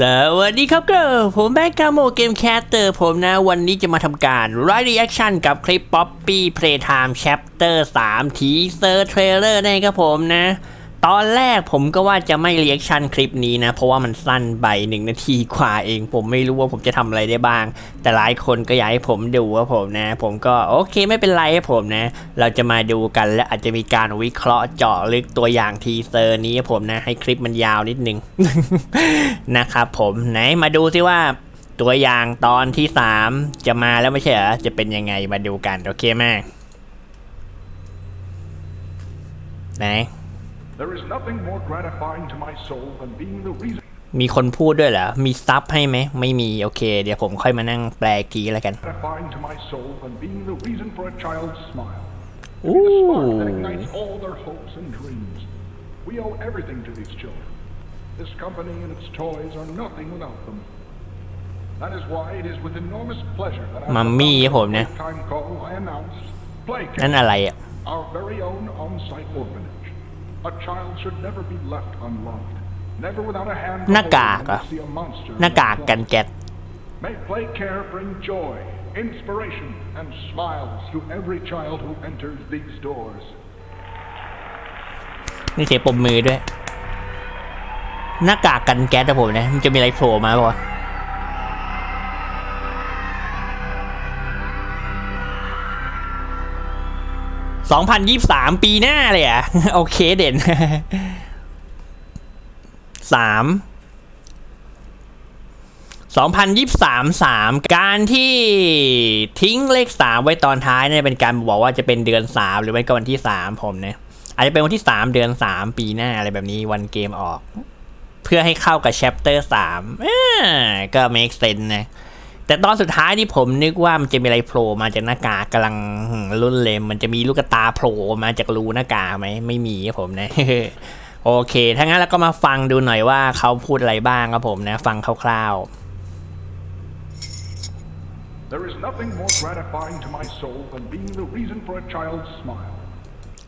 สวัสดีครับเกิร์ผมแบงค์กาโมเกมแคสเตอร์ผมนะ วันนี้จะมาทำการไ i รีแอคชั่นกับคลิป Poppy Playtime Chapter 3ทีเซอร์เทรลเลอร์นั่นครับผมนะ ตอนแรกผมก็ว่าจะไม่เรีแอคชั่นคลิปนี้นะ เพราะว่ามันสั้นไปหนึ่งนาทีกว่าเอง ผมไม่รู้ว่าผมจะทำอะไรได้บ้าง แต่หลายคนก็อยากให้ผมดูว่าผมนะ ผมก็โอเคไม่เป็นไรครับผมนะ เราจะมาดูกันและอาจจะมีการวิเคราะห์เจาะลึกตัวอย่างทีเซอร์นี้ผมนะ ให้คลิปมันยาวนิดนึงนะครับผมไหนมาดูซิว่าตัวอย่างตอนที่3จะมาแล้วไม่ใช่เหรอจะเป็นยังไงมาดูกันโอเคไหมไหน There is nothing more gratifying to my soul than being the reason มีคนพูดด้วยเหรอ มีซับให้ไหม ไม่มี โอเค เดี๋ยวผมค่อยมานั่งแปลอีกทีแล้วกัน gratifying to my soul than being the reason for a child's smile. To อู้ be the spark that ignites all their hopes and dreams. We owe everything to these children. This company and its toys are nothing without them. That is why it is with enormous pleasure that I Mummy, ผมนะ time call I announced นั่น Playcare, อะไรอะ our very own on-site orphanage. หน้า hold กาก when เหรอ they see a monster in หน้ากาก their กัน claws. แก๊ส May play care bring joy, inspiration, and smiles to every child who enters these doors. นี่เสียงปมมือด้วย หน้ากากกันแก๊สนะผมนะ มันจะมีอะไรโผล่มาป่ะ สองพันยี่สามปีหน้าเลยอะโอเคเด่นสามสองพันยี่สามการที่ทิ้งเลขสามไว้ตอนท้ายเนี่ยเป็นการบอกว่าจะเป็นเดือนสามหรือไม่ก็วันที่สามผมนะอาจจะเป็นวันที่สามเดือนสามปีหน้าอะไรแบบนี้วันเกมออก เพื่อให้เข้ากับแชปเตอร์สามก็ make sense นะ แต่ตอนสุดท้ายนี่ผมนึกว่ามันจะมีอะไรโผล่มาจากหน้ากากกำลังรุ่นเลมมันจะมีลูกตาโผล่มาจากรูหน้ากากไหมไม่มีครับผมนะโอเคถ้างั้นเราก็มาฟังดูหน่อยว่าเขาพูดอะไรบ้างครับผมนะฟังคร่าว There is nothing more gratifying to my soul than being the reason for a child's smile.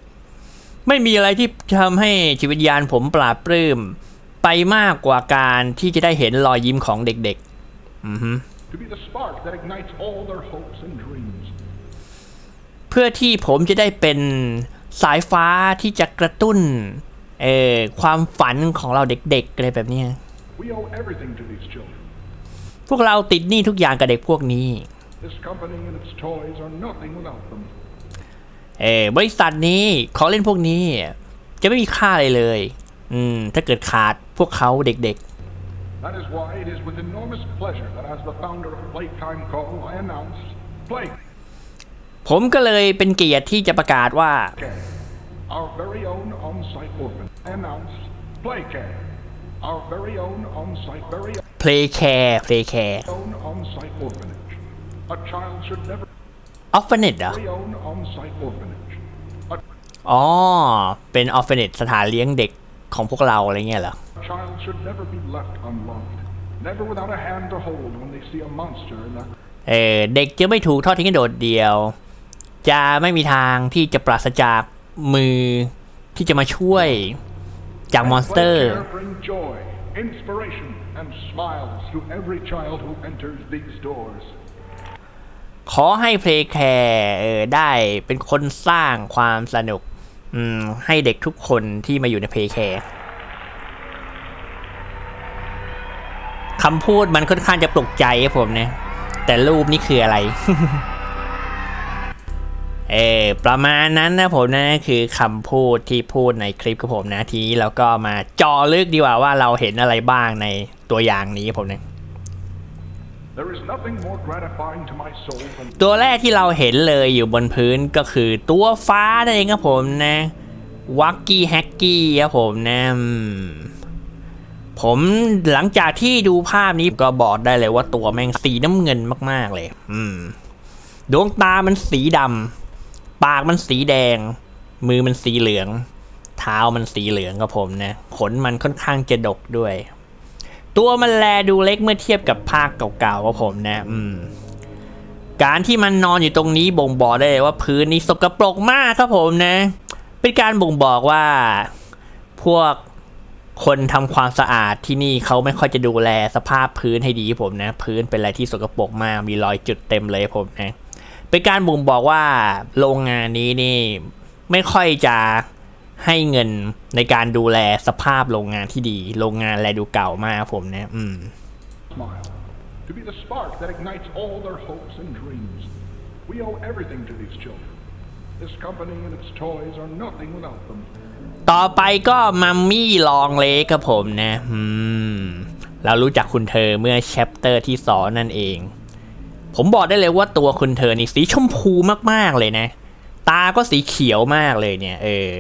ๆไม่มีอะไรที่ทำให้จิตวิญญาณผมปราบปลื้มไปมากกว่าการที่จะได้เห็นรอยยิ้มของเด็ก ๆ อือฮึ To be the spark that ignites all their hopes and dreams. เพื่อที่ผมจะได้เป็นสายฟ้าที่จะกระตุ้นเออความฝันของเราเด็กๆอะไรแบบเนี้ย We owe everything to these children. พวกเราติดหนี้ทุกอย่างกับเด็กพวกนี้ This company and its toys are nothing without them. เออบริษัทนี้ของเล่นพวกนี้ จะไม่มีค่าอะไรเลย อืม ถ้าเกิดขาดพวกเขาเด็ก That is why it is with enormous pleasure that as the founder of Playtime Call, I announced Playcare, ๆผมก็เลยเป็นเกียรติที่จะประกาศว่า our very own on-site orphan. I announced Playcare, our very own on-site, very play care play care own on-site orphanage. A child should never orphanage เหรอ very own on-site orphanage. A อ๋อ เป็น orphanage สถานเลี้ยงเด็ก ของพวกเราอะไรเงี้ยเหรอ child should never be left unloved. Never without a hand to hold when they see a monster in their เออเด็กจะไม่ถูกทอดทิ้งให้โดดเดียว จะไม่มีทางที่จะปราศจากมือที่จะมาช่วยจากมอนสเตอร์ Playcare bring joy, inspiration, and smiles to every child who enters these doors. ขอให้เพลย์แคร์เออได้เป็นคนสร้างความสนุกอืม ให้เด็กทุกคนที่มาอยู่ในเพย์แคร์คำพูดมันค่อนข้างจะปลุกใจครับผมนะแต่รูปนี่คืออะไร เออประมาณนั้นนะผมนะคือคำพูดที่พูดในคลิปของผมนะทีนี้เราก็มาจอลึกดีกว่าว่าเราเห็นอะไรบ้างในตัวอย่างนี้ครับผมนะ ตัวแรกที่เราเห็นเลยอยู่บนพื้นก็คือตัวฟ้านั่นเองครับผมนะวักกี้แฮกกี้ครับผมนะผมหลังจากที่ดูภาพนี้ก็บอกได้เลยว่าตัวแม่งสีน้ำเงินมากๆเลย อืม ดวงตามันสีดำปากมันสีแดง มือมันสีเหลือง เท้ามันสีเหลืองครับผมนะขนมันค่อนข้างจะดกด้วย ตัวมันแลดูเล็กเมื่อเทียบกับภาคเก่าๆครับผมนะอืมการที่มันนอนอยู่ตรงนี้บ่งบอกได้เลยว่าพื้นนี้สกปรกมากครับผมนะ เป็นการบ่งบอกว่า พวกคนทำความสะอาดที่นี่เขาไม่ค่อยจะดูแลสภาพพื้นให้ดีผมนะ พื้นเป็นอะไรที่สกปรกมากมีรอยจุดเต็มเลยผมนะ เป็นการบ่งบอกว่าโรงงานนี้นี่ ไม่ค่อยจะ ให้เงินในการดูแลสภาพโรงงานที่ดี โรงงานแลดูเก่ามากผมนะอืม smile, to be the spark that ignites all their hopes and dreams. We owe everything to these children. This company and its toys are nothing without them. ต่อไปก็มัมมี่ลองเล็กครับผมนะ อืม เรารู้จักคุณเธอเมื่อแชปเตอร์ที่สองนั่นเอง ผมบอกได้เลยว่าตัวคุณเธอนี่สีชมพูมากๆเลยนะ ตาก็สีเขียวมากเลยเนี่ย เออ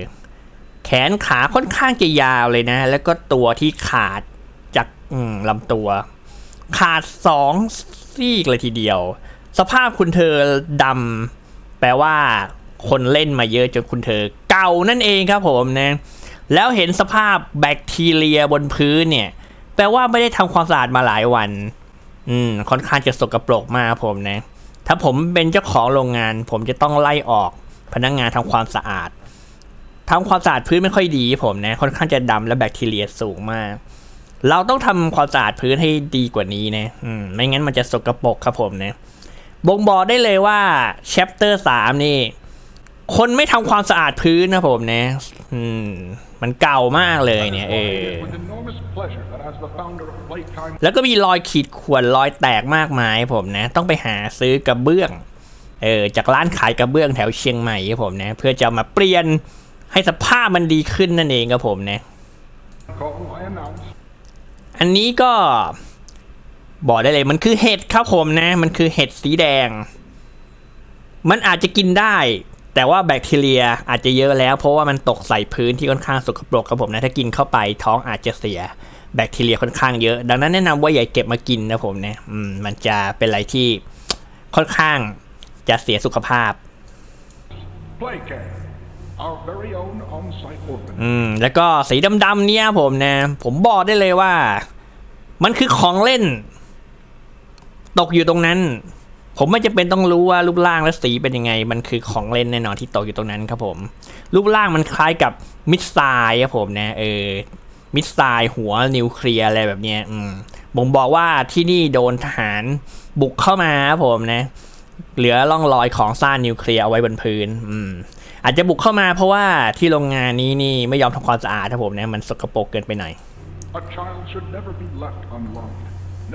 แขนขาค่อนข้างจะยาวเลยนะ แล้วก็ตัวที่ขาดจากลำตัว ขาดสองซีกเลยทีเดียว สภาพคุณเธอดำแปลว่าคนเล่นมาเยอะจนคุณเธอเก่านั่นเองครับผมนะ แล้วเห็นสภาพแบคทีเรียบนพื้นเนี่ย แปลว่าไม่ได้ทำความสะอาดมาหลายวัน อืม ค่อนข้างจะสกปรกมากผมนะ ถ้าผมเป็นเจ้าของโรงงาน ผมจะต้องไล่ออกพนักงานทำความสะอาด ทำความสะอาดพื้นไม่ค่อยดีผมนะค่อนข้างจะดำและแบคทีเรียสูงมาก เราต้องทำความสะอาดพื้นให้ดีกว่านี้นะอืมไม่งั้นมันจะสกปรกครับผมนะบ่งบอกได้เลยว่า chapter สามนี่ คนไม่ทำความสะอาดพื้นนะผมนะอืมมันเก่ามากเลยเนี่ยเออแล้วก็มีรอยขีดข่วนรอยแตกมากมายผมนะ ต้องไปหาซื้อกระเบื้องเออจากร้านขายกระเบื้องแถวเชียงใหม่ครับผมนะ เพื่อจะมาเปลี่ยน ให้สภาพมันดีขึ้นนั่นเองครับผมนะ call, I announce อันนี้ก็ บอกได้เลยมันคือเห็ดครับผมนะ มันคือเห็ดสีแดง มันอาจจะกินได้ แต่ว่าแบคทีเรียอาจจะเยอะแล้ว เพราะว่ามันตกใส่พื้นที่ค่อนข้างสกปรกครับผมนะ ถ้ากินเข้าไปท้องอาจจะเสียแบคทีเรียค่อนข้างเยอะ ดังนั้นแนะนำว่าอย่าเก็บมากินนะผมนะอืมมันจะเป็นอะไรที่ค่อนข้างจะเสียสุขภาพ Playcare, อืมแล้วก็สีดำๆเนี่ยผมนะ ผมบอกได้เลยว่า มันคือของเล่น ตกอยู่ตรงนั้น ผมไม่จำเป็นต้องรู้ว่ารูปร่างและสีเป็นยังไง มันคือของเล่นแน่นอนที่ตกอยู่ตรงนั้นครับผม รูปร่างมันคล้ายกับมิสไซล์ครับผมนะเออมิสไซล์หัวนิวเคลียร์อะไรแบบเนี้ยอืมผมบอกว่าที่นี่โดนทหารบุกเข้ามาครับผมนะ เหลือร่องรอยของซ่านนิวเคลียร์เอาไว้บนพื้น อืม อาจจะบุกเข้ามาเพราะว่าที่โรงงานนี้นี่ไม่ยอมทำความสะอาดครับผมนะมันสกปรกเกินไปหน่อย A child should never be left unloved,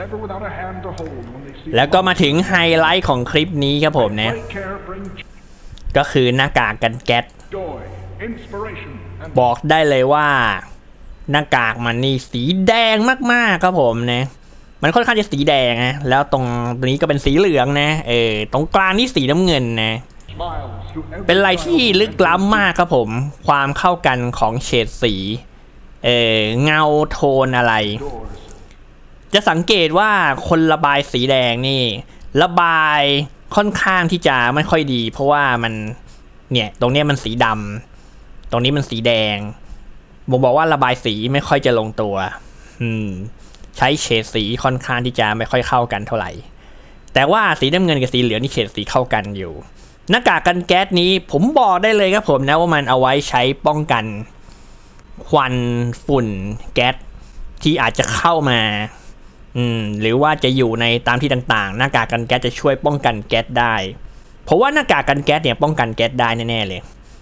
never without a hand to hold when they see แล้วก็มาถึงไฮไลท์ของคลิปนี้ครับผมนะ Playcare brings ก็คือหน้ากากกันแก๊ส joy, inspiration, and บอกได้เลยว่าหน้ากากมันนี่สีแดงมากๆครับผมนะมันค่อนข้างจะสีแดงนะแล้วตรงนี้ก็เป็นสีเหลืองนะเออตรงกลางนี่สีน้ำเงินนะ smiles to every เป็นอะไรที่ลึกล้ำมากครับผม ความเข้ากันของเฉดสี เออเงาโทนอะไร จะสังเกตว่าคนระบายสีแดงนี่ ระบายค่อนข้างที่จะไม่ค่อยดี เพราะว่ามันเนี่ย ตรงนี้มันสีดำตรงนี้มันสีแดงผมบอกว่าระบายสีไม่ค่อยจะลงตัว อืม ใช้เฉดสีค่อนข้างที่จะไม่ค่อยเข้ากันเท่าไหร่ แต่ว่าสีน้ำเงินกับสีเหลืองนี่เฉดสีเข้ากันอยู่ หน้ากากกันแก๊สนี้ผมบอกได้เลยครับผมนะว่ามันเอาไว้ใช้ป้องกัน ควันฝุ่นแก๊สที่อาจจะเข้ามาอืมหรือว่าจะอยู่ในตามที่ต่างๆ หน้ากากกันแก๊สจะช่วยป้องกันแก๊สได้ เพราะว่าหน้ากากกันแก๊สเนี่ยป้องกันแก๊สได้แน่ๆเลย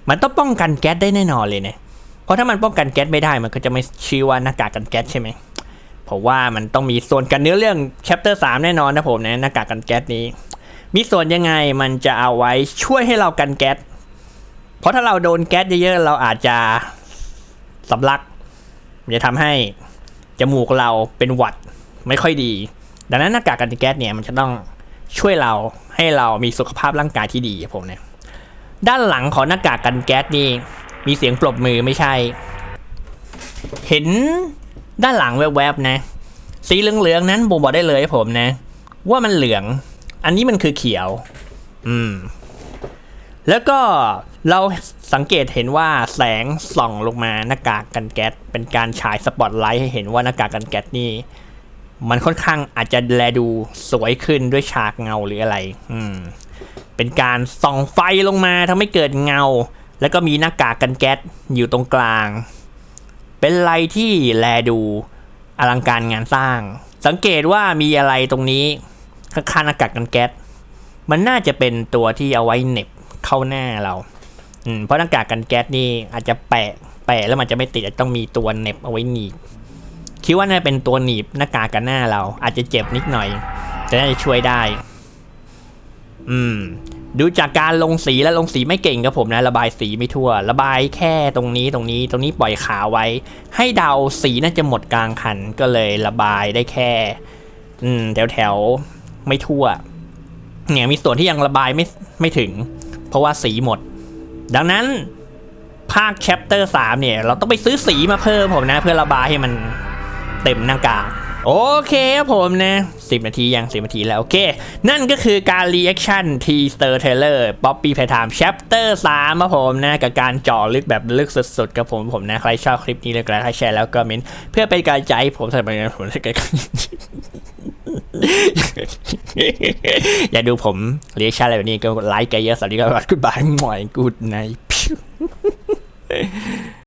มันต้องป้องกันแก๊สได้แน่นอนเลยเนี่ยเพราะถ้ามันป้องกันแก๊สไม่ได้มันก็จะไม่ชื่อว่าหน้ากากกันแก๊สใช่ไหมเพราะว่ามันต้องมีส่วนกันเนื้อเรื่อง chapter 3แน่นอนนะผมนะหน้ากากกันแก๊สนี้ มีส่วนยังไงมันจะเอาไว้ช่วยให้เรากันแก๊ส เพราะถ้าเราโดนแก๊สเยอะๆเราอาจจะสำลัก จะทำให้จมูกเราเป็นหวัดไม่ค่อยดี ดังนั้นหน้ากากกันแก๊สเนี่ยมันจะต้องช่วยเราให้เรามีสุขภาพร่างกายที่ดีครับผมเนี่ย ด้านหลังของหน้ากากกันแก๊สนี่มีเสียงปรบมือไม่ใช่ เห็นด้านหลังแวบๆนะ สีเหลืองๆนั้นบ่งบอกได้เลยครับผมนะ ว่ามันเหลือง อันนี้มันคือเขียว อืม แล้วก็เราสังเกตเห็นว่าแสงส่องลงมาหน้ากากกันแก๊สเป็นการฉายสปอตไลท์ให้เห็นว่าหน้ากากกันแก๊สนี่ มันค่อนข้างอาจจะแลดูสวยขึ้นด้วยฉากเงาหรืออะไร อืม เป็นการส่องไฟลงมาทำให้เกิดเงา แล้วก็มีหน้ากากกันแก๊สอยู่ตรงกลาง เป็นอะไรที่แลดูอลังการงานสร้าง สังเกตว่ามีอะไรตรงนี้ ข้างๆหน้ากากกันแก๊สมันน่าจะเป็นตัวที่เอาไว้เหน็บเข้าหน้าเรา อืมเพราะหน้ากากกันแก๊สนี่อาจจะแปะแปะแล้วมันจะไม่ติดต้องมีตัวเหน็บเอาไว้หนีบคิดว่าน่าจะเป็นตัวหนีบหน้ากากกันหน้าเรา อาจจะเจ็บนิดหน่อย แต่น่าจะช่วยได้ อืม ดูจากการลงสีแล้วลงสีไม่เก่งครับผมนะ ระบายสีไม่ทั่ว ระบายแค่ตรงนี้ตรงนี้ ตรงนี้ปล่อยขาวไว้ ให้เดาสีน่าจะหมดกลางคันก็เลยระบายได้แค่ อืม แถวแถว ไม่ทั่ว เนี่ยมีส่วนที่ยังระบายไม่ไม่ถึง เพราะว่าสีหมด ดังนั้นภาค chapter 3เนี่ย เราต้องไปซื้อสีมาเพิ่มผมนะ เพื่อระบายให้มันเต็มหน้ากากโอเคครับผมนะ 10 นาทียัง 10 นาทีแล้ว โอเค นั่นก็คือการ reaction teaser trailer Poppy Playtime chapter 3ครับผมนะ กับการเจาะลึกแบบลึกสุดๆกับผมผมนะ ใครชอบคลิปนี้เลยก็ไลค์ใครแชร์แล้วก็เมนเพื่อเป็นกำลังใจผมสำหรับงานผมถ้าเกิด อย่าดูผม reaction อะไรแบบนี้ก็ไลค์กันเยอะสวัสดีครับคุณบายหมอยกูดไน